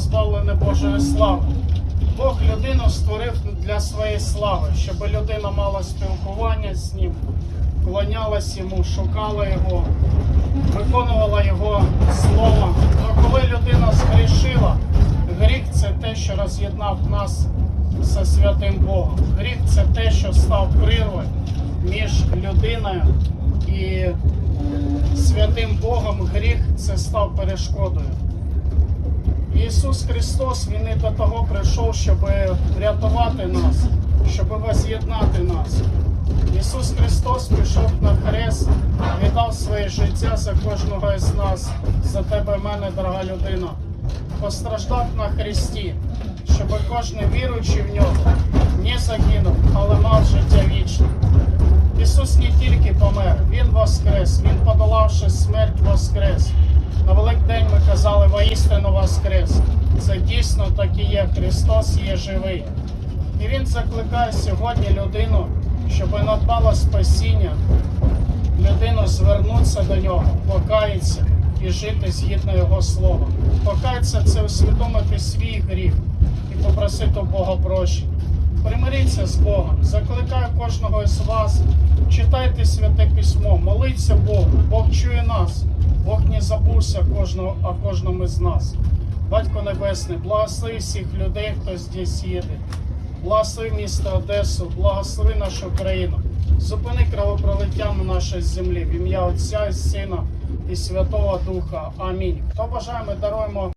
позбавлене Божої слави. Бог людину створив для своєї слави, щоб людина мала спілкування з ним, клонялась йому, шукала його, виконувала його слово. Но коли людина згрішила, гріх це те, що роз'єднав нас зі святим Богом. Гріх це те, що став прірвою між людиною і святим Богом. Гріх це став перешкодою. Ісус Христос, Він і до того прийшов, щоб врятувати нас, щоб воз'єднати нас. Ісус Христос пішов на хрест, віддав своє життя за кожного із нас, за тебе, мене, дорога людина. Постраждав на хресті, щоб кожен віруючий в нього не загинув, але мав життя вічне. Ісус не тільки помер, Він воскрес, Він подолавши смерть воскрес. На Великдень ми казали воістину воскрес. Це дійсно так і є. Христос є живий. І Він закликає сьогодні людину, щоб надбала спасіння, людину звернутися до нього, покаятися і жити згідно Його слова. Покаятися це усвідомити свій гріх і попросити Бога прощення. Примиріться з Богом, закликаю кожного із вас, читайте святе письмо, моліться Богу, Бог чує нас, Бог не забувся кожного, о кожному з нас. Батько Небесний, благослови всіх людей, хто здесь їде. Благослови місто Одесу, благослови нашу країну. Зупини кровопролиття на нашій землі в ім'я Отця і Сина і Святого Духа. Амінь. Хто бажає, ми даруємо.